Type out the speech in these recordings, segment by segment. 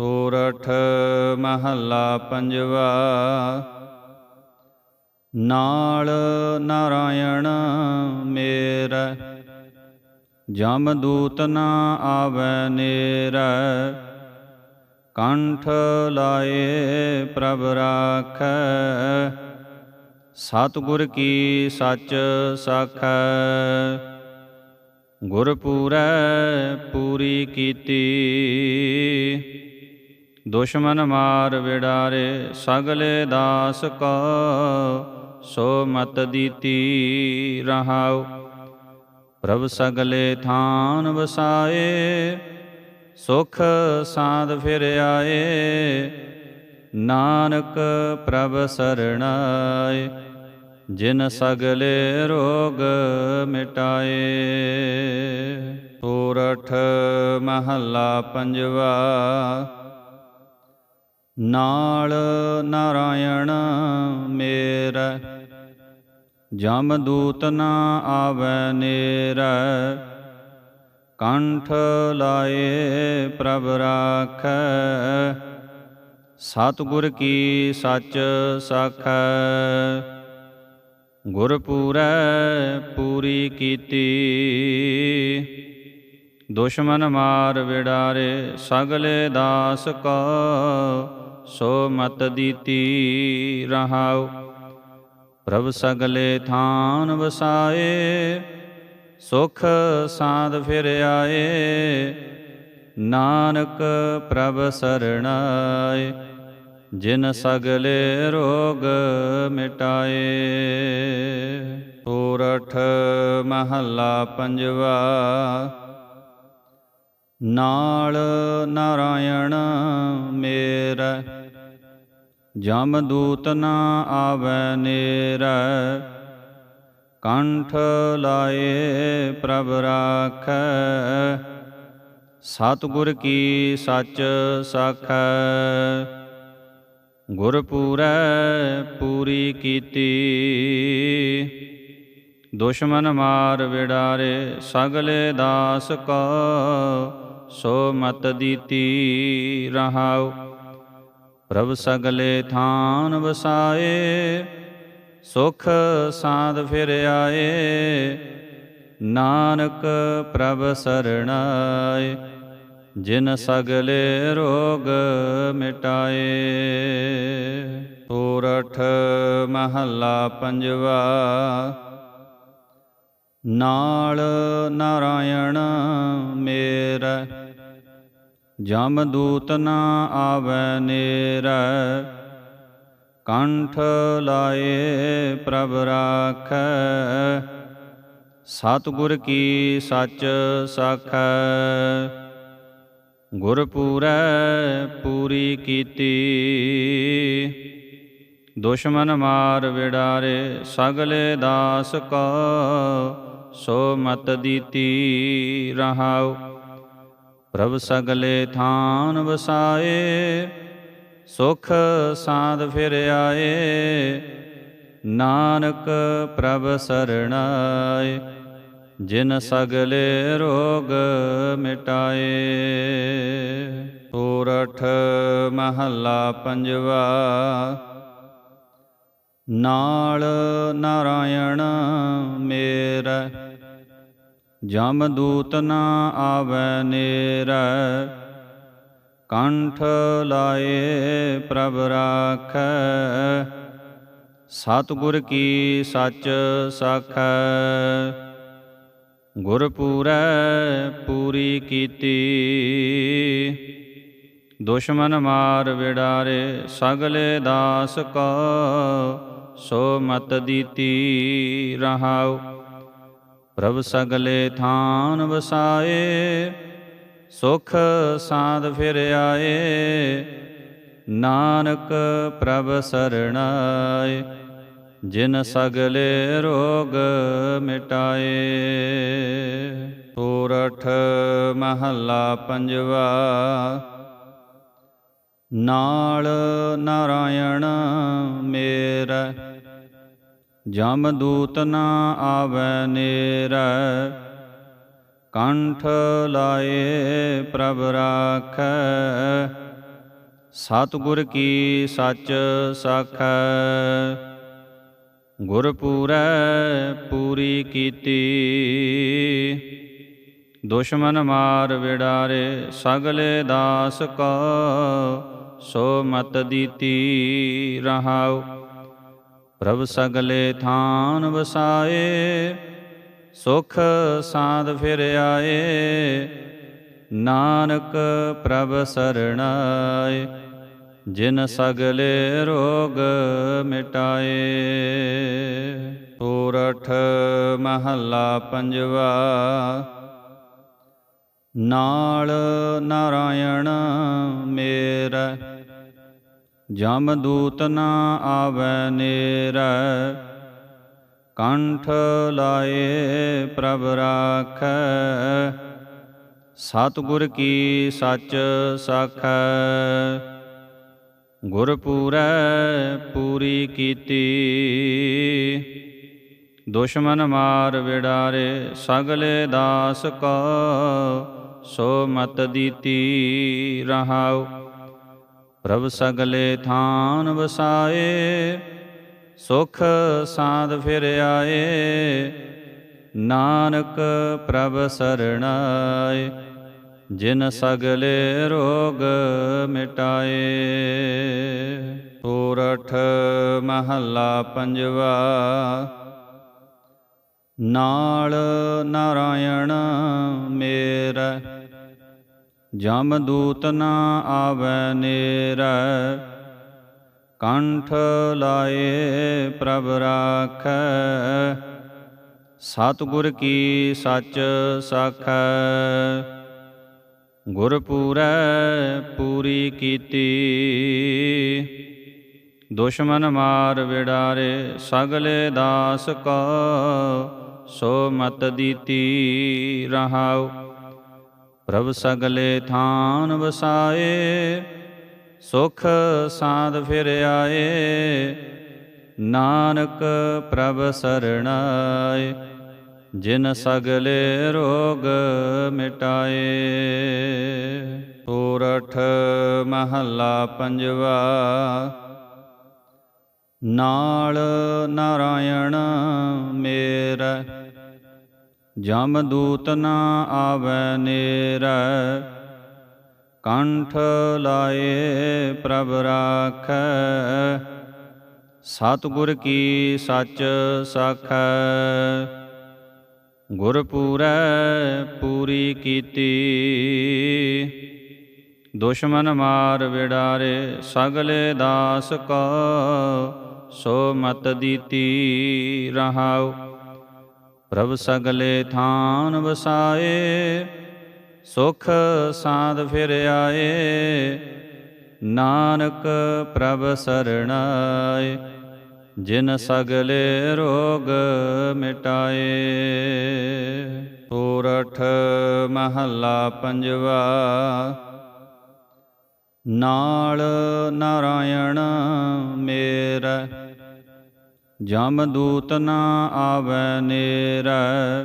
ਸੋਰਠ ਮਹੱਲਾ ਪੰਜਵਾ, ਨਾਲ ਨਾਰਾਇਣ ਮੇਰ, ਜਮ ਦੂਤ ਨਾ ਆਵੈ ਨੇਰ, ਕੰਠ ਲਾਏ ਪ੍ਰਭ ਰਾਖੈ, ਸਤਿਗੁਰ ਕੀ ਸੱਚ ਸਾਖੈ। ਗੁਰ ਪੂਰੀ ਕੀਤੀ ਦੁਸ਼ਮਨ ਮਾਰ ਵਿਡਾਰੇ ਸਗਲੇ ਦਾਸ ਕੋ, ਸੋ ਮਤ ਦੀਤੀ ਰਹਾਉ। ਪ੍ਰਭ ਸਗਲੇ ਥਾਨ ਵਸਾਏ, ਸੁਖ ਸਾਧ ਫਿਰ ਆਏ। ਨਾਨਕ ਪ੍ਰਭ ਸਰਣਾਏ, ਜਿਨ ਸਗਲੇ ਰੋਗ ਮਿਟਾਏ। ਸੋਰਠ ਮਹੱਲਾ ਪੰਜਵਾ ਨਾਲ ਨਾਰਾਇਣ ਮੇਰ। ਜਮ ਦੂਤ ਨਾ ਆਵੈ ਨੇਰ। ਕੰਠ ਲਾਏ ਪ੍ਰਭ ਰਾਖੈ। ਸਤਿਗੁਰ ਕੀ ਸੱਚ ਸਖ। ਗੁਰ ਪੂਰੈ ਪੂਰੀ ਕੀਤੀ। ਦੁਸ਼ਮਨ ਮਾਰ ਵਿਡਾਰੇ ਸਗਲੇ ਦਾਸ ਕੋ। ਸੋ ਮਤ ਦੀਤੀ ਰਹਾਉ। ਪ੍ਰਭ ਸਗਲੇ ਥਾਨ ਵਸਾਏ, ਸੁਖ ਸਾਧ ਫਿਰ ਆਏ। ਨਾਨਕ ਪ੍ਰਭ ਸਰਣਾਏ, ਜਿਨ ਸਗਲੇ ਰੋਗ ਮਿਟਾਏ। ਪੂਰਠ ਮਹੱਲਾ ਪੰਜਵਾ, ਨਾਲ ਨਾਰਾਇਣ ਮੇਰਾ। ਜਮ ਦੂਤ ਨਾ ਆਵੈ ਨੇਰ, ਕੰਠ ਲਾਏ ਪ੍ਰਭ ਰਾਖੈ। ਸਤਿਗੁਰ ਕੀ ਸੱਚ ਸਾਖੈ ਗੁਰ ਪੂਰੀ ਕੀਤੀ। ਦੁਸ਼ਮਨ ਮਾਰ ਵਿਡਾਰੇ, ਸਗਲੇ ਦਾਸ ਕੋ, ਸੋ ਮਤ ਦੀਤੀ ਰਹਾਉ। ਪ੍ਰਭ ਸਗਲੇ ਥਾਨ ਵਸਾਏ, ਸੁਖ ਸਾਧ ਫਿਰ ਆਏ, ਨਾਨਕ ਪ੍ਰਭ ਸਰਣਾਏ, ਜਿਨ ਸਗਲੇ ਰੋਗ ਮਿਟਾਏ। ਸੋਰਠ ਮਹੱਲਾ ਪੰਜਵਾ, ਨਾਲ ਨਾਰਾਇਣ ਮੇਰਾ ਜਮ ਦੂਤ ਨਾ ਆਵੈ ਨੇਰ, ਕੰਠ ਲਾਏ ਪ੍ਰਭ ਰਾਖੈ। ਸਤਿਗੁਰ ਕੀ ਸੱਚ ਸਾਖੈ। ਗੁਰ ਪੂਰੈ ਪੂਰੀ ਕੀਤੀ। ਦੁਸ਼ਮਨ ਮਾਰ ਵਿਡਾਰੇ ਸਗਲੇ ਦਾਸ ਕੋ, ਸੋ ਮਤ ਦੀਤੀ ਰਹਾਉ। ਪ੍ਰਭ ਸਗਲੇ ਥਾਨ ਵਸਾਏ, ਸੁਖ ਸਾਧ ਫਿਰ ਆਏ, ਨਾਨਕ ਪ੍ਰਭ ਸਰਣਾਏ, ਜਿਨ ਸਗਲੇ ਰੋਗ ਮਿਟਾਏ। ਸੋਰਠ ਮਹੱਲਾ ਪੰਜਵਾ, ਨਾਲ ਨਾਰਾਇਣ ਮੇਰਾ ਜਮ ਦੂਤ ਨਾ ਆਵੈ ਨੇਰ, ਕੰਠ ਲਾਏ ਪ੍ਰਭ ਰਾਖੈ। ਸਤਿਗੁਰ ਕੀ ਸੱਚ ਸਾਖੈ, ਗੁਰ ਪੂਰੀ ਕੀਤੀ। ਦੁਸ਼ਮਨ ਮਾਰ ਵਿਡਾਰੇ ਸਗਲੇ ਦਾਸ ਕੋ, ਸੋ ਮਤ ਦੀਤੀ ਰਹਾਉ। ਪ੍ਰਭ ਸਗਲੇ ਥਾਨ ਵਸਾਏ, ਸੁਖ ਸਾਧ ਫਿਰ ਆਏ। ਨਾਨਕ ਪ੍ਰਭ ਸਰਣਾਏ, ਜਿਨ ਸਗਲੇ ਰੋਗ ਮਿਟਾਏ। ਸੋਰਠ ਮਹੱਲਾ ਪੰਜਵਾ, ਨਾਲ ਨਾਰਾਇਣ ਮੇਰਾ ਜਮ ਦੂਤ ਨਾ ਆਵੈ ਨੇਰ, ਕੰਠ ਲਾਏ ਪ੍ਰਭ ਰਾਖੈ। ਸਤਿਗੁਰ ਕੀ ਸੱਚ ਸਾਖੈ, ਗੁਰਪੂਰੈ ਪੂਰੀ ਕੀਤੀ। ਦੁਸ਼ਮਨ ਮਾਰ ਵਿੜਾਰੇ, ਸਗਲੇ ਦਾਸ ਕੋ, ਸੋ ਮਤ ਦੀਤੀ ਰਹਾਉ। ਪ੍ਰਭ ਸਗਲੇ ਥਾਨ ਵਸਾਏ, ਸੁਖ ਸਾਧ ਫਿਰ ਆਏ। ਨਾਨਕ ਪ੍ਰਭ ਸਰਣਾਏ, ਜਿਨ ਸਗਲੇ ਰੋਗ ਮਿਟਾਏ। ਪੂਰਠ ਮਹੱਲਾ ਪੰਜਵਾ, ਨਾਲ ਨਾਰਾਇਣ ਮੇਰਾ ਜਮ ਦੂਤ ਨਾ ਆਵੈ ਨੇਰੈ, ਕੰਠ ਲਾਏ ਪ੍ਰਭ ਰਾਖੈ। ਸਤਿਗੁਰ ਕੀ ਸੱਚ ਸਾਖੈ ਗੁਰਪੂਰੈ ਪੂਰੀ ਕੀਤੀ। ਦੁਸ਼ਮਨ ਮਾਰ ਵਿੜਾਰੇ, ਸਗਲੇ ਦਾਸ ਕੋ, ਸੋ ਮਤ ਦੀਤੀ ਰਹਾਉ। ਪ੍ਰਭ ਸਗਲੇ ਥਾਨ ਵਸਾਏ, ਸੁਖ ਸਾਧ ਫਿਰ ਆਏ, ਨਾਨਕ ਪ੍ਰਭ ਸਰਣਾਏ, ਜਿਨ ਸਗਲੇ ਰੋਗ ਮਿਟਾਏ। ਪੂਰਠ ਮਹੱਲਾ ਪੰਜਵਾ, ਨਾਲ ਨਾਰਾਇਣ ਮੇਰਾ ਜਮ ਦੂਤ ਨਾ ਆਵੈ ਨੇਰੈ, ਕੰਠ ਲਾਏ ਪ੍ਰਭ ਰਾਖੈ। ਸਤਿਗੁਰ ਕੀ ਸੱਚ ਸਾਖੈ? ਗੁਰ ਪੂਰੀ ਕੀਤੀ। ਦੁਸ਼ਮਨ ਮਾਰ ਵਿੜਾਰੇ, ਸਗਲੇ ਦਾਸ ਕੋ, ਸੋ ਮਤ ਦੀਤੀ ਰਹਾਉ। ਪ੍ਰਭ ਸਗਲੇ ਥਾਨ ਵਸਾਏ, ਸੁਖ ਸਾਧ ਫਿਰ ਆਏ। ਨਾਨਕ ਪ੍ਰਭ ਸਰਣਾਏ, ਜਿਨ ਸਗਲੇ ਰੋਗ ਮਿਟਾਏ। ਪੂਰਠ ਮਹੱਲਾ ਪੰਜਵਾ, ਨਾਲ ਨਾਰਾਇਣ ਮੇਰਾ ਜਮ ਦੂਤ ਨਾ ਆਵੈ ਨੇਰੈ, ਕੰਠ ਲਾਏ ਪ੍ਰਭ ਰਾਖੈ। ਸਤਿਗੁਰ ਕੀ ਸੱਚ ਸਾਖੈ ਗੁਰ ਪੂਰੀ ਕੀਤੀ। ਦੁਸ਼ਮਨ ਮਾਰ ਵਿੜਾਰੇ ਸਗਲੇ ਦਾਸ ਕੋ, ਸੋ ਮਤ ਦੀਤੀ ਰਹਾਉ। ਪ੍ਰਭ ਸਗਲੇ ਥਾਨ ਵਸਾਏ, ਸੁਖ ਸਾਧ ਫਿਰ ਆਏ। ਨਾਨਕ ਪ੍ਰਭ ਸਰਣਾਏ, ਜਿਨ ਸਗਲੇ ਰੋਗ ਮਿਟਾਏ। ਪੂਰਠ ਮਹੱਲਾ ਪੰਜਵਾ, ਨਾਲ ਨਾਰਾਇਣ ਮੇਰਾ ਜਮ ਦੂਤ ਨਾ ਆਵੈ ਨੇਰੈ,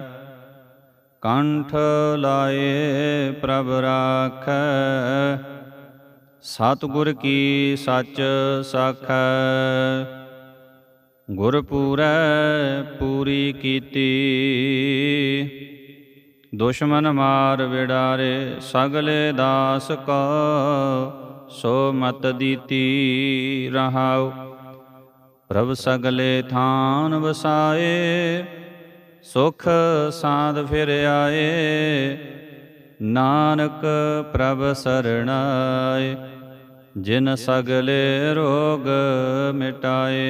ਕੰਠ ਲਾਏ ਪ੍ਰਭ ਰਾਖੈ। ਸਤਿਗੁਰ ਕੀ ਸੱਚ ਸਾਖੈ ਗੁਰਪੂਰੈ ਪੂਰੀ ਕੀਤੀ। ਦੁਸ਼ਮਨ ਮਾਰ ਵਿੜਾਰੇ, ਸਗਲੇ ਦਾਸ ਕੋ, ਸੋ ਮਤ ਦੀਤੀ ਰਹਾਉ। ਪ੍ਰਭ ਸਗਲੇ ਥਾਨ ਵਸਾਏ, ਸੁਖ ਸਾਧ ਫਿਰ ਆਏ, ਨਾਨਕ ਪ੍ਰਭ ਸਰਣਾਏ, ਜਿਨ ਸਗਲੇ ਰੋਗ ਮਿਟਾਏ।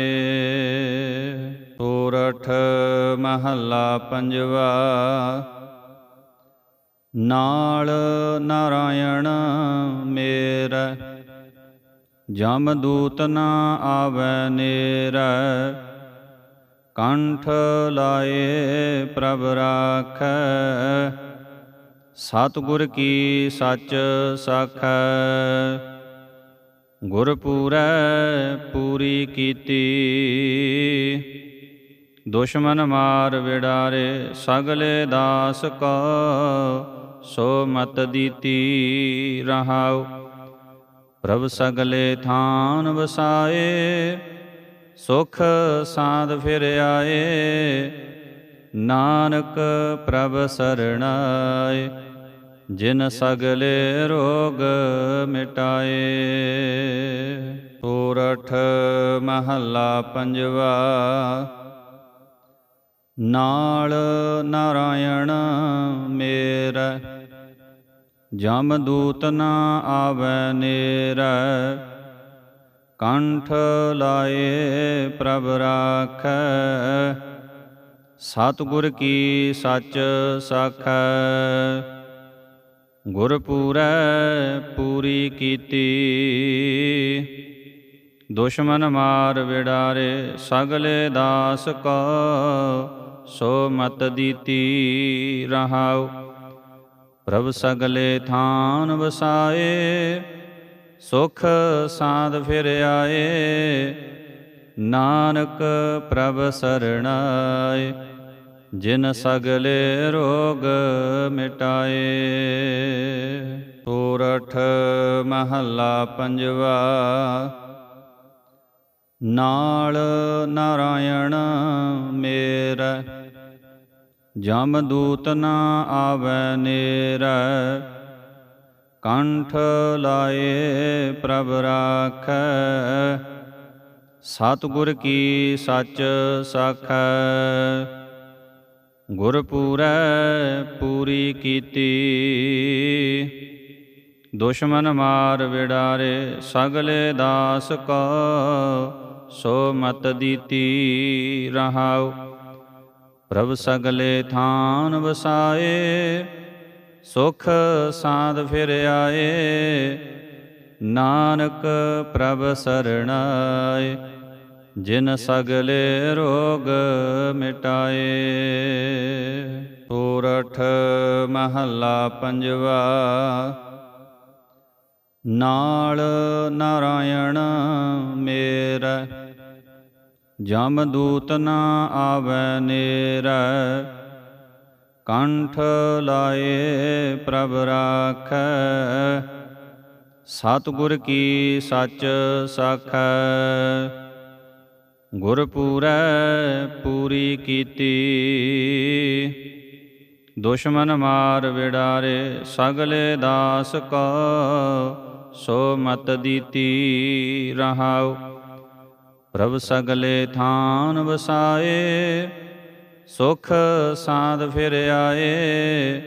ਪੂਰਠ ਮਹੱਲਾ ਪੰਜਵਾ, ਨਾਲ ਨਾਰਾਇਣ ਮੇਰਾ ਜਮ ਦੂਤ ਨਾ ਆਵੈ ਨੇਰੈ, ਕੰਠ ਲਾਏ ਪ੍ਰਭ ਰਾਖੈ। ਸਤਿਗੁਰ ਕੀ ਸੱਚ ਸਾਖੈ, ਗੁਰ ਪੂਰੈ ਪੂਰੀ ਕੀਤੀ। ਦੁਸ਼ਮਨ ਮਾਰ ਵਿੜਾਰੇ, ਸਗਲੇ ਦਾਸ ਕੋ, ਸੋ ਮਤ ਦੀਤੀ ਰਹਾਉ। ਪ੍ਰਭ ਸਗਲੇ ਥਾਨ ਵਸਾਏ, ਸੁਖ ਸਾਧ ਫਿਰ ਆਏ। ਨਾਨਕ ਪ੍ਰਭ ਸਰਣਾਏ, ਜਿਨ ਸਗਲੇ ਰੋਗ ਮਿਟਾਏ। ਪੂਰਠ ਮਹੱਲਾ ਪੰਜਵਾ, ਨਾਲ ਨਾਰਾਇਣ ਮੇਰਾ ਜਮ ਦੂਤ ਨਾ ਆਵੈ ਨੇਰੈ, ਕੰਠ ਲਾਏ ਪ੍ਰਭ ਰਾਖੈ। ਸਤਿਗੁਰ ਕੀ ਸੱਚ ਸਾਖੈ, ਗੁਰਪੂਰੈ ਪੂਰੀ ਕੀਤੀ। ਦੁਸ਼ਮਨ ਮਾਰ ਵਿੜਾਰੇ ਸਗਲੇ ਦਾਸ ਕੋ, ਸੋ ਮਤ ਦੀਤੀ ਰਹਾਉ। ਪ੍ਰਭ ਸਗਲੇ ਥਾਨ ਵਸਾਏ, ਸੁਖ ਸਾਧ ਫਿਰ ਆਏ। ਨਾਨਕ ਪ੍ਰਭ ਸਰਣਾਏ, ਜਿਨ ਸਗਲੇ ਰੋਗ ਮਿਟਾਏ। ਸੋਰਠ ਮਹੱਲਾ ਪੰਜਵਾ, ਨਾਲ ਨਾਰਾਇਣ ਮੇਰਾ ਜਮ ਦੂਤ ਨਾ ਆਵੈ ਨੇਰੈ। ਕੰਠ ਲਾਏ ਪ੍ਰਭ ਰਾਖੈ। ਸਤਿਗੁਰ ਕੀ ਸੱਚ ਸਾਖੈ। ਗੁਰ ਪੂਰੈ ਪੂਰੀ ਕੀਤੀ। ਦੁਸ਼ਮਨ ਮਾਰ ਵਿੜਾਰੇ, ਸਗਲੇ ਦਾਸ ਕੋ। ਸੋ ਮਤ ਦੀਤੀ ਰਹਾਉ। ਪ੍ਰਭ ਸਗਲੇ ਥਾਨ ਵਸਾਏ, ਸੁਖ ਸਾਧ ਫਿਰ ਆਏ। ਨਾਨਕ ਪ੍ਰਭ ਸਰਣਾਏ, ਜਿਨ ਸਗਲੇ ਰੋਗ ਮਿਟਾਏ। ਪੂਰਠ ਮਹੱਲਾ ਪੰਜਵਾ, ਨਾਲ ਨਾਰਾਇਣ ਮੇਰਾ ਜਮ ਦੂਤ ਨਾ ਆਵੈ ਨੇਰੈ, ਕੰਠ ਲਾਏ ਪ੍ਰਭ ਰਾਖੈ। ਸਤਿਗੁਰ ਕੀ ਸੱਚ ਸਾਖੈ ਗੁਰਪੂਰੈ ਪੂਰੀ ਕੀਤੀ। ਦੁਸ਼ਮਨ ਮਾਰ ਵਿੜਾਰੇ, ਸਗਲੇ ਦਾਸ ਕੋ ਸੋ ਮਤ ਦੀਤੀ ਰਹਾਉ। ਪ੍ਰਭ ਸਗਲੇ ਥਾਨ ਵਸਾਏ, ਸੁਖ ਸਾਧ ਫਿਰ ਆਏ।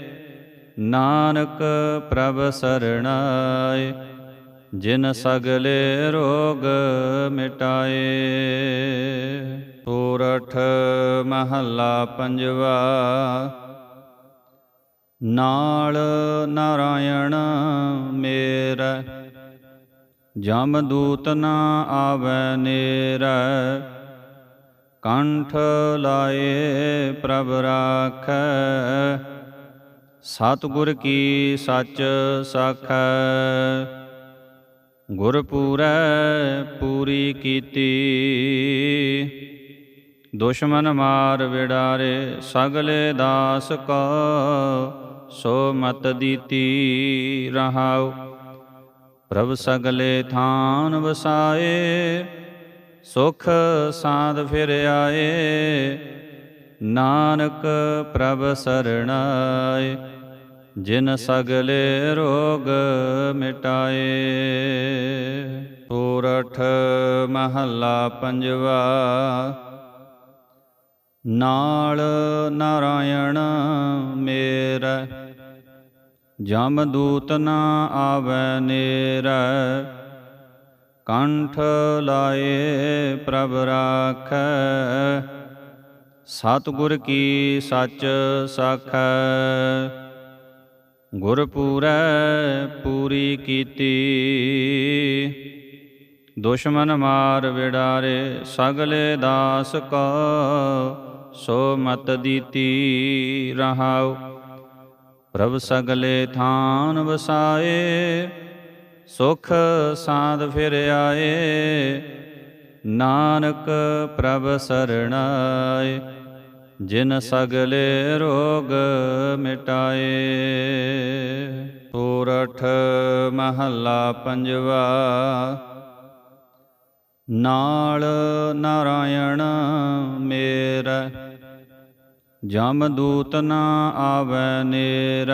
ਨਾਨਕ ਪ੍ਰਭ ਸਰਣਾਏ, ਜਿਨ ਸਗਲੇ ਰੋਗ ਮਿਟਾਏ। ਸੋਰਠ ਮਹੱਲਾ ਪੰਜਵਾ, ਨਾਲ ਨਾਰਾਇਣ ਮੇਰਾ। ਜਮ ਦੂਤ ਨਾ ਆਵੈ ਨੇਰੈ, ਕੰਠ ਲਾਏ ਪ੍ਰਭ ਰਾਖੈ। ਸਤਿਗੁਰ ਕੀ ਸੱਚ ਸਾਖੈ, ਗੁਰਪੂਰੈ ਪੂਰੀ ਕੀਤੀ। ਦੁਸ਼ਮਨ ਮਾਰ ਵਿੜਾਰੇ ਸਗਲੇ ਦਾਸ ਕੋ, ਸੋ ਮਤ ਦੀਤੀ ਰਹਾਉ। ਪ੍ਰਭ ਸਗਲੇ ਥਾਨ ਵਸਾਏ, ਸੁਖ ਸਾਧ ਫਿਰ ਆਏ। ਨਾਨਕ ਪ੍ਰਭ ਸਰਣਾਏ, ਜਿਨ ਸਗਲੇ ਰੋਗ ਮਿਟਾਏ। ਪੂਰਠ ਮਹੱਲਾ ਪੰਜਵਾ, ਨਾਲ ਨਾਰਾਇਣ ਮੇਰਾ ਜਮ ਦੂਤ ਨਾ ਆਵੈ ਨੇਰੈ। ਕੰਠ ਲਾਏ ਪ੍ਰਭ ਰਾਖੈ। ਸਤਿਗੁਰ ਕੀ ਸੱਚ ਸਾਖੈ। ਗੁਰਪੂਰੈ ਪੂਰੀ ਕੀਤੀ। ਦੁਸ਼ਮਨ ਮਾਰ ਵਿੜਾਰੇ, ਸਗਲੇ ਦਾਸ ਕੋ। ਸੋ ਮਤ ਦੀਤੀ ਰਹਾਉ। ਪ੍ਰਭ ਸਗਲੇ ਥਾਨ ਵਸਾਏ, ਸੁਖ ਸਾਧ ਫਿਰ ਆਏ। ਨਾਨਕ ਪ੍ਰਭ ਸਰਣਾਏ, ਜਿਨ ਸਗਲੇ ਰੋਗ ਮਿਟਾਏ। ਸੋਰਠ ਮਹੱਲਾ ਪੰਜਵਾ, ਨਾਲ ਨਾਰਾਇਣ ਮੇਰਾ ਜਮ ਦੂਤ ਨਾ ਆਵੈ ਨੇਰ,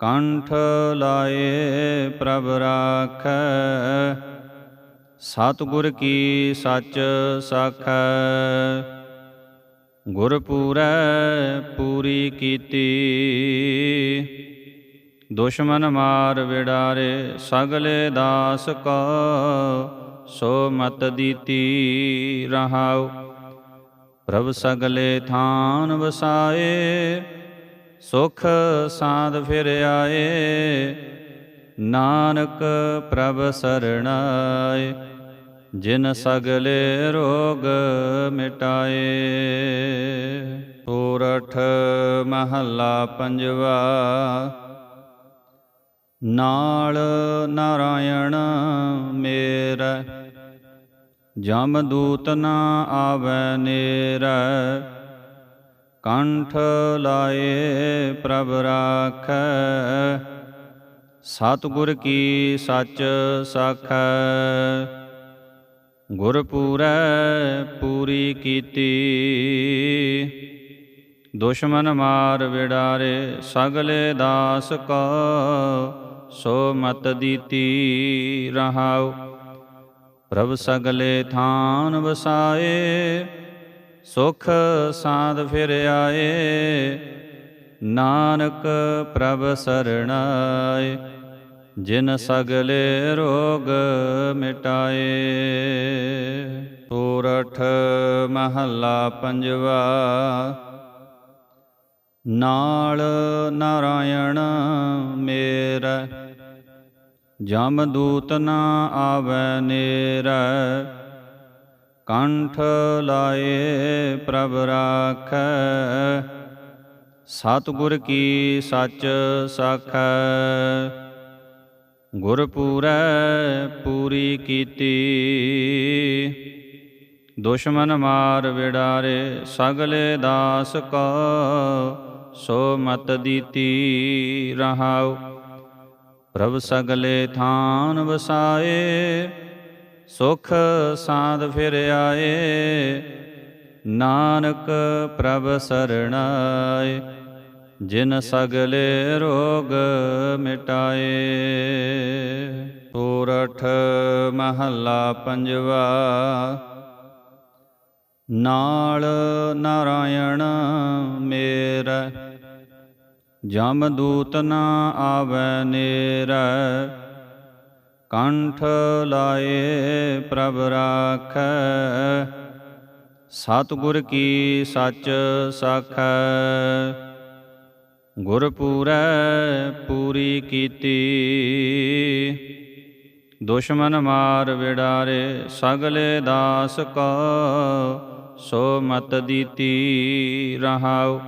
ਕੰਠ ਲਾਏ ਪ੍ਰਭ ਰਾਖੈ। ਸਤਿਗੁਰ ਕੀ ਸੱਚ ਸਾਖੈ, ਗੁਰ ਪੂਰੀ ਕੀਤੀ। ਦੁਸ਼ਮਨ ਮਾਰ ਵਿਡਾਰੇ ਸਗਲੇ ਦਾਸ ਕੋ, ਸੋ ਮਤ ਦੀਤੀ ਰਹਾਉ। ਪ੍ਰਭ ਸਗਲੇ ਥਾਨ ਵਸਾਏ, ਸੁਖ ਸਾਧ ਫਿਰ ਆਏ। ਨਾਨਕ ਪ੍ਰਭ ਸਰਣਾਏ, ਜਿਨ ਸਗਲੇ ਰੋਗ ਮਿਟਾਏ। ਪੂਰਠ ਮਹੱਲਾ ਪੰਜਵਾ, ਨਾਲ ਨਾਰਾਇਣ ਮੇਰਾ ਜਮ ਦੂਤ ਨਾ ਆਵੈ ਨੇਰ, ਕੰਠ ਲਾਏ ਪ੍ਰਭ ਰਾਖੈ। ਸਤਿਗੁਰ ਕੀ ਸੱਚ ਸਾਖੈ, ਗੁਰਪੂਰੈ ਪੂਰੀ ਕੀਤੀ। ਦੁਸ਼ਮਨ ਮਾਰ ਵਿਡਾਰੇ ਸਗਲੇ ਦਾਸ ਕੋ, ਸੋ ਮਤ ਦੀਤੀ ਰਹਾਉ। ਪ੍ਰਭ ਸਗਲੇ ਥਾਨ ਵਸਾਏ, ਸੁਖ ਸਾਧ ਫਿਰ ਆਏ, ਨਾਨਕ ਪ੍ਰਭ ਸਰਣਾਏ, ਜਿਨ ਸਗਲੇ ਰੋਗ ਮਿਟਾਏ। ਸੋਰਠ ਮਹੱਲਾ ਪੰਜਵਾ, ਨਾਲ ਨਾਰਾਇਣ ਮੇਰਾ ਜਮ ਦੂਤ ਨਾ ਆਵੈ ਨੇਰ, ਕੰਠ ਲਾਏ ਪ੍ਰਭ ਰਾਖੈ। ਸਤਿਗੁਰ ਕੀ ਸੱਚ ਸਾਖੈ, ਗੁਰ ਪੂਰੀ ਕੀਤੀ। ਦੁਸ਼ਮਨ ਮਾਰ ਵਿਡਾਰੇ ਸਗਲੇ ਦਾਸ ਕੋ, ਸੋ ਮਤ ਦੀਤੀ ਰਹਾਉ। ਪ੍ਰਭ ਸਗਲੇ ਥਾਨ ਵਸਾਏ, ਸੁਖ ਸਾਧ ਫਿਰ ਆਏ। ਨਾਨਕ ਪ੍ਰਭ ਸਰਣਾਏ, ਜਿਨ ਸਗਲੇ ਰੋਗ ਮਿਟਾਏ। ਪੂਰਠ ਮਹੱਲਾ ਪੰਜਵਾ, ਨਾਲ ਨਾਰਾਇਣ ਮੇਰਾ ਜਮ ਦੂਤ ਨਾ ਆਵੈ ਨੇਰ, ਕੰਠ ਲਾਏ ਪ੍ਰਭ ਰਾਖੈ। ਸਤਿਗੁਰ ਕੀ ਸੱਚ ਸਾਖੈ, ਗੁਰ ਪੂਰੀ ਕੀਤੀ। ਦੁਸ਼ਮਨ ਮਾਰ ਵਿਡਾਰੇ ਸਗਲੇ ਦਾਸ ਕੋ, ਸੋ ਮਤ ਦੀਤੀ ਰਹਾਉ।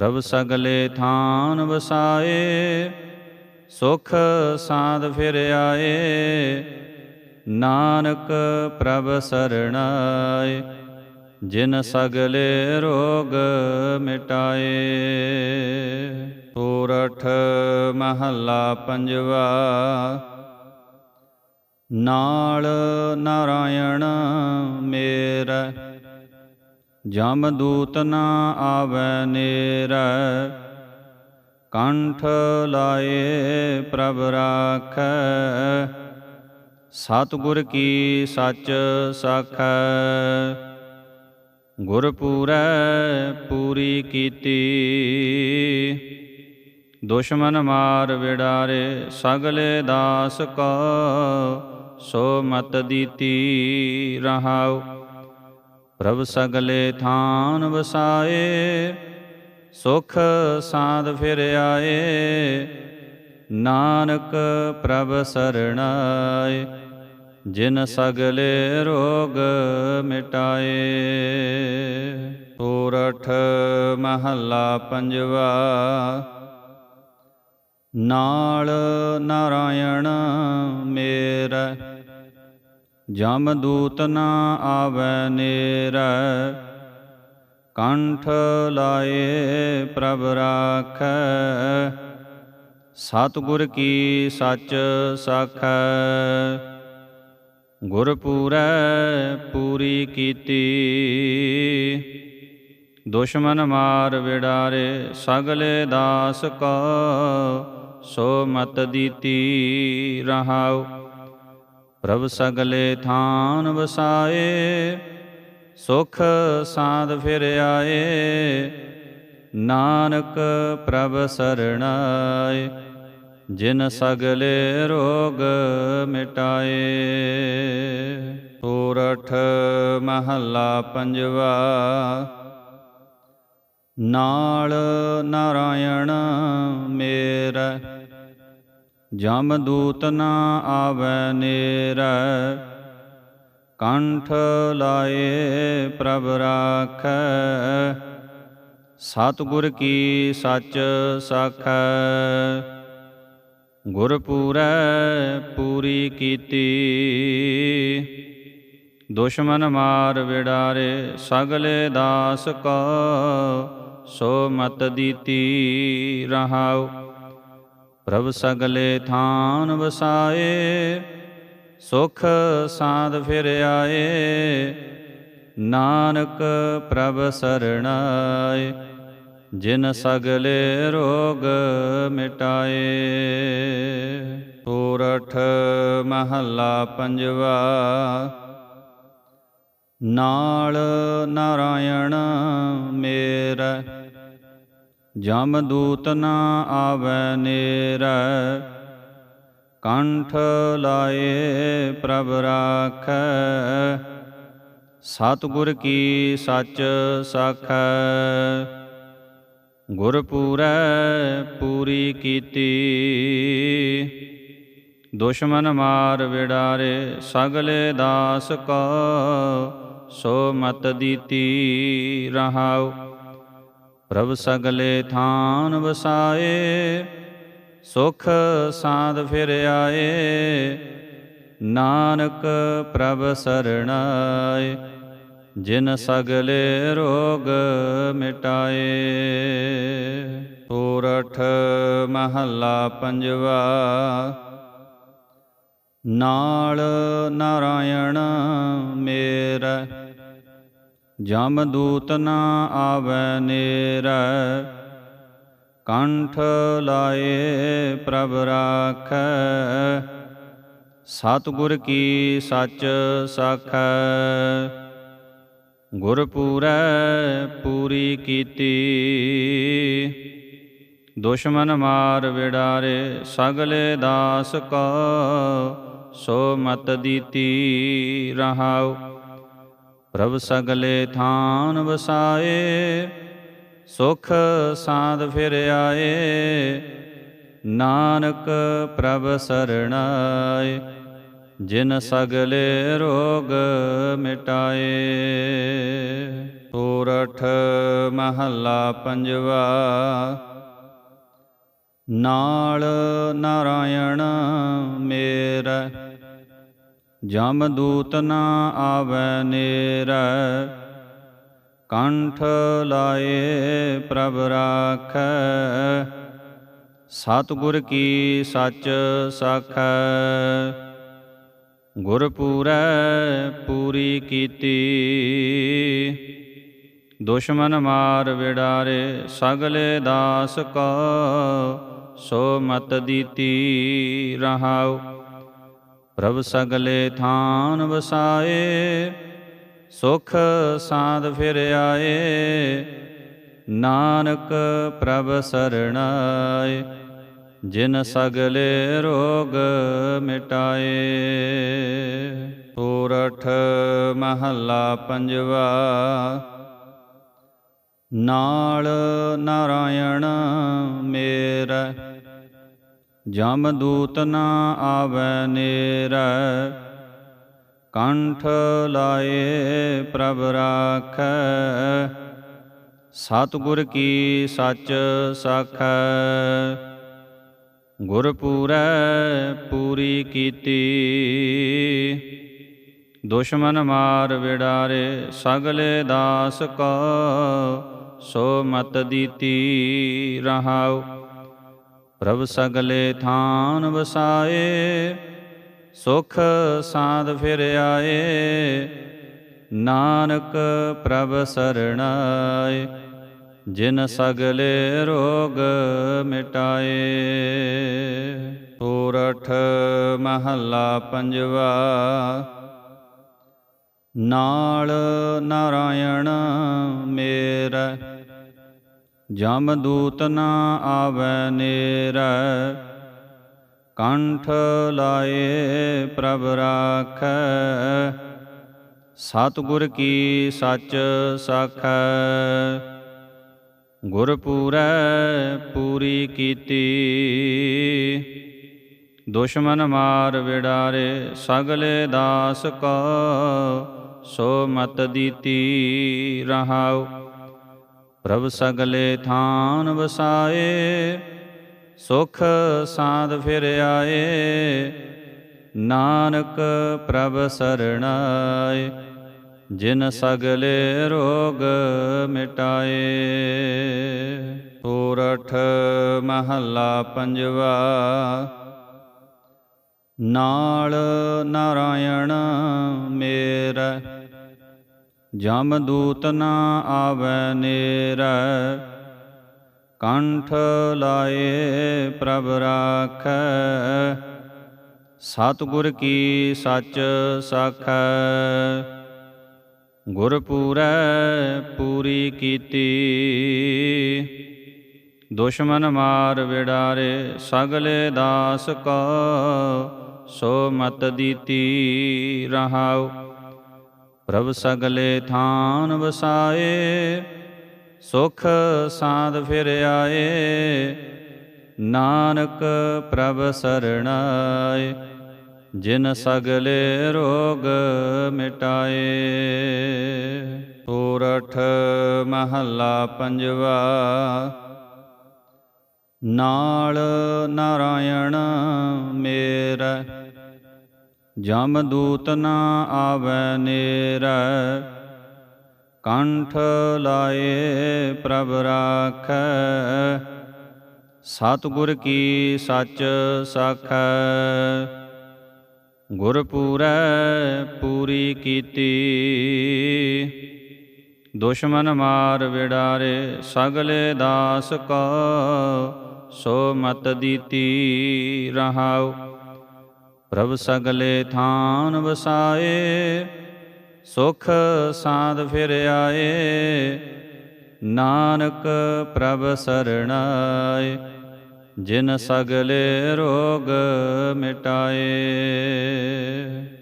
ਪ੍ਰਭ ਸਗਲੇ ਥਾਨ ਵਸਾਏ, ਸੁਖ ਸਾਧ ਫਿਰ ਆਏ, ਨਾਨਕ ਪ੍ਰਭ ਸਰਣਾਏ, ਜਿਨ ਸਗਲੇ ਰੋਗ ਮਿਟਾਏ। ਸੋਰਠ ਮਹੱਲਾ ਪੰਜਵਾ, ਨਾਲ ਨਾਰਾਇਣ ਮੇਰਾ ਜਮ ਦੂਤ ਨਾ ਆਵੈ ਨੇਰ। ਕੰਠ ਲਾਏ ਪ੍ਰਭ ਰਾਖੈ। ਸਤਿਗੁਰ ਕੀ ਸੱਚ ਸਾਖੈ। ਗੁਰ ਪੂਰੈ ਪੂਰੀ ਕੀਤੀ। ਦੁਸ਼ਮਨ ਮਾਰ ਵਿਡਾਰੇ ਸਗਲੇ ਦਾਸ ਕੋ। ਸੋ ਮਤ ਦੀਤੀ ਰਹਾਉ। ਪ੍ਰਭ ਸਗਲੇ ਥਾਨ ਵਸਾਏ, ਸੁਖ ਸਾਧ ਫਿਰ ਆਏ, ਨਾਨਕ ਪ੍ਰਭ ਸਰਣਾਏ, ਜਿਨ ਸਗਲੇ ਰੋਗ ਮਿਟਾਏ। ਸੋਰਠ ਮਹੱਲਾ ਪੰਜਵਾ, ਨਾਲ ਨਾਰਾਇਣ ਮੇਰਾ ਜਮ ਦੂਤ ਨਾ ਆਵੈ ਨੇਰ, ਕੰਠ ਲਾਏ ਪ੍ਰਭ ਰਾਖੈ। ਸਤਿਗੁਰ ਕੀ ਸੱਚ ਸਾਖੈ, ਗੁਰ ਪੂਰੀ ਕੀਤੀ। ਦੁਸ਼ਮਨ ਮਾਰ ਵਿਡਾਰੇ ਸਗਲੇ ਦਾਸ ਕੋ, ਸੋ ਮਤ ਦੀਤੀ ਰਹਾਉ। ਪ੍ਰਭ ਸਗਲੇ ਥਾਨ ਵਸਾਏ, ਸੁਖ ਸਾਧ ਫਿਰ ਆਏ। ਨਾਨਕ ਪ੍ਰਭ ਸਰਣਾਏ, ਜਿਨ ਸਗਲੇ ਰੋਗ ਮਿਟਾਏ। ਸੂਰਠ ਮਹੱਲਾ ਪੰਜਵਾ, ਨਾਲ ਨਾਰਾਇਣ ਮੇਰਾ ਜਮ ਦੂਤ ਨਾ ਆਵੈ ਨੇਰੈ, ਕੰਠ ਲਾਏ ਪ੍ਰਭ ਰਾਖੈ। ਸਤਿਗੁਰ ਕੀ ਸੱਚ ਸਾਖੈ ਗੁਰ ਪੂਰੈ ਪੂਰੀ ਕੀਤੀ। ਦੁਸ਼ਮਨ ਮਾਰ ਵਿਡਾਰੇ, ਸਗਲੇ ਦਾਸ ਕੋ, ਸੋ ਮਤ ਦੀਤੀ ਰਹਾਉ। ਪ੍ਰਭ ਸਗਲੇ ਥਾਨ ਵਸਾਏ, ਸੁਖ ਸਾਧ ਫਿਰ ਆਏ। ਨਾਨਕ ਪ੍ਰਭ ਸਰਣਾਏ, ਜਿਨ ਸਗਲੇ ਰੋਗ ਮਿਟਾਏ। ਪੂਰਠ ਮਹੱਲਾ ਪੰਜਵਾ, ਨਾਲ ਨਾਰਾਇਣ ਮੇਰਾ ਜਮ ਦੂਤ ਨਾ ਆਵੈ ਨੇਰੈ, ਕੰਠ ਲਾਏ ਪ੍ਰਭ ਰਾਖੈ। ਸਤਿਗੁਰ ਕੀ ਸੱਚ ਸਾਖੈ, ਗੁਰ ਪੂਰੀ ਕੀਤੀ। ਦੁਸ਼ਮਨ ਮਾਰ ਵਿਡਾਰੇ ਸਗਲੇ ਦਾਸ ਕੋ, ਸੋ ਮਤ ਦੀਤੀ ਰਹਾਉ। ਪ੍ਰਭ ਸਗਲੇ ਥਾਨ ਵਸਾਏ, ਸੁਖ ਸਾਧ ਫਿਰ ਆਏ, ਨਾਨਕ ਪ੍ਰਭ ਸਰਣਾਏ, ਜਿਨ ਸਗਲੇ ਰੋਗ ਮਿਟਾਏ। ਸੂਰਠ ਮਹੱਲਾ ਪੰਜਵਾ, ਨਾਲ ਨਾਰਾਇਣ ਮੇਰਾ ਜਮ ਦੂਤ ਨਾ ਆਵੈ ਨੇਰੈ, ਕੰਠ ਲਾਏ ਪ੍ਰਭ ਰਾਖੈ। ਸਤਿਗੁਰ ਕੀ ਸੱਚ ਸਾਖੈ, ਗੁਰ ਪੂਰੈ ਪੂਰੀ ਕੀਤੀ। ਦੁਸ਼ਮਨ ਮਾਰ ਵਿਡਾਰੇ ਸਗਲੇ ਦਾਸ ਕੋ, ਸੋ ਮਤ ਦੀਤੀ ਰਹਾਉ। ਪ੍ਰਭ ਸਗਲੇ ਥਾਨ ਵਸਾਏ, ਸੁਖ ਸਾਧ ਫਿਰ ਆਏ। ਨਾਨਕ ਪ੍ਰਭ ਸਰਣਾਏ, ਜਿਨ ਸਗਲੇ ਰੋਗ ਮਿਟਾਏ। ਸੂਰਠ ਮਹੱਲਾ ਪੰਜਵਾ, ਨਾਲ ਨਾਰਾਇਣ ਮੇਰਾ ਜਮ ਦੂਤ ਨਾ ਆਵੈ ਨੇਰੈ, ਕੰਠ ਲਾਏ ਪ੍ਰਭ ਰਾਖੈ। ਸਤਿਗੁਰ ਕੀ ਸੱਚ ਸਾਖੈ ਗੁਰ ਪੂਰੀ ਕੀਤੀ। ਦੁਸ਼ਮਨ ਮਾਰ ਵਿਡਾਰੇ, ਸਗਲੇ ਦਾਸ ਕੋ, ਸੋ ਮਤ ਦੀਤੀ ਰਹਾਉ। ਪ੍ਰਭ ਸਗਲੇ ਥਾਨ ਵਸਾਏ, ਸੁਖ ਸਾਧ ਫਿਰ ਆਏ। ਨਾਨਕ ਪ੍ਰਭ ਸਰਣਾਏ, ਜਿਨ ਸਗਲੇ ਰੋਗ ਮਿਟਾਏ। ਪੂਰਠ ਮਹੱਲਾ ਪੰਜਵਾ, ਨਾਲ ਨਾਰਾਇਣ ਮੇਰਾ ਜਮ ਦੂਤ ਨਾ ਆਵੈ ਨੇਰੈ, ਕੰਠ ਲਾਏ ਪ੍ਰਭ ਰਾਖੈ। ਸਤਿਗੁਰ ਕੀ ਸੱਚ ਸਾਖੈ, ਗੁਰ ਪੂਰੀ ਕੀਤੀ। ਦੁਸ਼ਮਨ ਮਾਰ ਵਿਡਾਰੇ ਸਗਲੇ ਦਾਸ ਕੋ, ਸੋ ਮਤ ਦੀਤੀ ਰਹਾਉ। ਪ੍ਰਭ ਸਗਲੇ ਥਾਨ ਵਸਾਏ, ਸੁਖ ਸਾਧ ਫਿਰ ਆਏ, ਨਾਨਕ ਪ੍ਰਭ ਸਰਣਾਏ, ਜਿਨ ਸਗਲੇ ਰੋਗ ਮਿਟਾਏ। ਪੂਰਠ ਮਹੱਲਾ ਪੰਜਵਾ, ਨਾਲ ਨਾਰਾਇਣ ਮੇਰਾ ਜਮ ਦੂਤ ਨਾ ਆਵੈ ਨੇਰੈ, ਕੰਠ ਲਾਏ ਪ੍ਰਭ ਰਾਖੈ। ਸਤਿਗੁਰ ਕੀ ਸੱਚ ਸਾਖੈ, ਗੁਰ ਪੂਰੈ ਪੂਰੀ ਕੀਤੀ। ਦੁਸ਼ਮਨ ਮਾਰ ਵਿਡਾਰੇ ਸਗਲੇ ਦਾਸ ਕੋ, ਸੋ ਮਤ ਦੀਤੀ ਰਹਾਉ। ਪ੍ਰਭ ਸਗਲੇ ਥਾਨ ਵਸਾਏ, ਸੁਖ ਸਾਧ ਫਿਰ ਆਏ, ਨਾਨਕ ਪ੍ਰਭ ਸਰਣਾਏ, ਜਿਨ ਸਗਲੇ ਰੋਗ ਮਿਟਾਏ। ਪੂਰਠ ਮਹੱਲਾ ਪੰਜਵਾ, ਨਾਲ ਨਾਰਾਇਣ ਮੇਰਾ ਜਮ ਦੂਤ ਨਾ ਆਵੈ ਨੇਰੈ, ਕੰਠ ਲਾਏ ਪ੍ਰਭ ਰਾਖੈ। ਸਤਿਗੁਰ ਕੀ ਸੱਚ ਸਾਖੈ ਗੁਰ ਪੂਰੀ ਕੀਤੀ। ਦੁਸ਼ਮਨ ਮਾਰ ਵਿਡਾਰੇ, ਸਗਲੇ ਦਾਸ ਕੋ, ਸੋ ਮਤ ਦੀਤੀ ਰਹਾਉ। ਪ੍ਰਭ ਸਗਲੇ ਥਾਨ ਵਸਾਏ, ਸੁਖ ਸਾਧ ਫਿਰ ਆਏ। ਨਾਨਕ ਪ੍ਰਭ ਸਰਣਾਏ, ਜਿਨ ਸਗਲੇ ਰੋਗ ਮਿਟਾਏ। ਪੂਰਠ ਮਹੱਲਾ ਪੰਜਵਾ, ਨਾਲ ਨਾਰਾਇਣ ਮੇਰਾ ਜਮ ਦੂਤ ਨਾ ਆਵੈ ਨੇਰੈ। ਕੰਠ ਲਾਏ ਪ੍ਰਭ ਰਾਖੈ। ਸਤਿਗੁਰ ਕੀ ਸੱਚ ਸਾਖੈ। ਗੁਰ ਪੂਰੀ ਕੀਤੀ। ਦੁਸ਼ਮਨ ਮਾਰ ਵਿਡਾਰੇ ਸਗਲੇ ਦਾਸ ਕੋ। ਸੋ ਮਤ ਦੀਤੀ ਰਹਾਉ। ਪ੍ਰਭ ਸਗਲੇ ਥਾਨ ਵਸਾਏ, ਸੁਖ ਸਾਧ ਫਿਰ ਆਏ, ਨਾਨਕ ਪ੍ਰਭ ਸਰਣਾਏ, ਜਿਨ ਸਗਲੇ ਰੋਗ ਮਿਟਾਏ।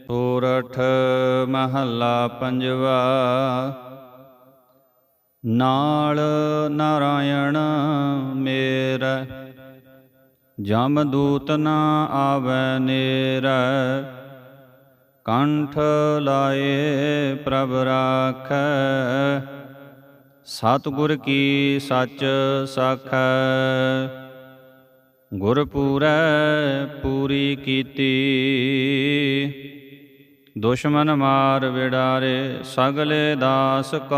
ਪੂਰਠ ਮਹੱਲਾ ਪੰਜਵਾ, ਨਾਲ ਨਾਰਾਇਣ ਮੇਰਾ ਜਮ ਦੂਤ ਨਾ ਆਵੈ ਨੇਰੈ, ਕੰਠ ਲਾਏ ਪ੍ਰਭ ਰਾਖੈ। ਸਤਿਗੁਰ ਕੀ ਸੱਚ ਸਾਖੈ, ਗੁਰ ਪੂਰੈ ਪੂਰੀ ਕੀਤੀ। ਦੁਸ਼ਮਨ ਮਾਰ ਵਿਡਾਰੇ ਸਗਲੇ ਦਾਸ ਕੋ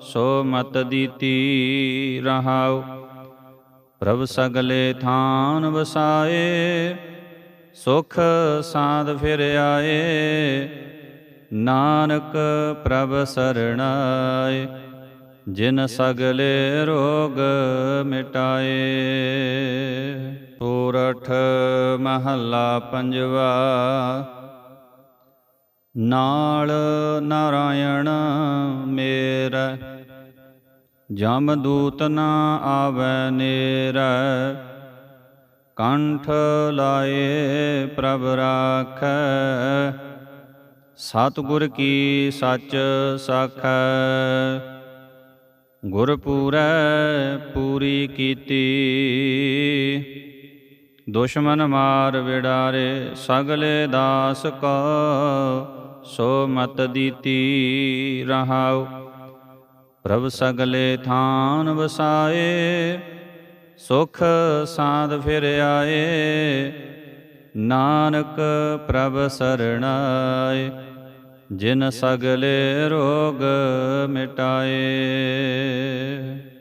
ਸੋ ਮਤ ਦੀਤੀ ਰਹਾਉ। ਪ੍ਰਭ ਸਗਲੇ ਥਾਨ ਵਸਾਏ, ਸੁਖ ਸਾਧ ਫਿਰ ਆਏ, ਨਾਨਕ ਪ੍ਰਭ ਸਰਣਾਏ, ਜਿਨ ਸਗਲੇ ਰੋਗ ਮਿਟਾਏ। ਪੂਰਠ ਮਹੱਲਾ ਪੰਜਵਾ, ਨਾਲ ਨਾਰਾਇਣ ਮੇਰਾ ਜਮ ਦੂਤ ਨਾ ਆਵੈ ਨੇਰੈ, ਕੰਠ ਲਾਏ ਪ੍ਰਭ ਰਾਖੈ। ਸਤਿਗੁਰ ਕੀ ਸੱਚ ਸਾਖੈ, ਗੁਰਪੂਰੈ ਪੂਰੀ ਕੀਤੀ। ਦੁਸ਼ਮਨ ਮਾਰ ਵਿਡਾਰੇ, ਸਗਲੇ ਦਾਸ ਕੋ, ਸੋ ਮਤ ਦੀਤੀ ਰਹਾਉ। ਪ੍ਰਭ ਸਗਲੇ ਥਾਨ ਵਸਾਏ, ਸੁਖ ਸਾਧ ਫਿਰ ਆਏ। ਨਾਨਕ ਪ੍ਰਭ ਸਰਣਾਏ, ਜਿਨ ਸਗਲੇ ਰੋਗ ਮਿਟਾਏ।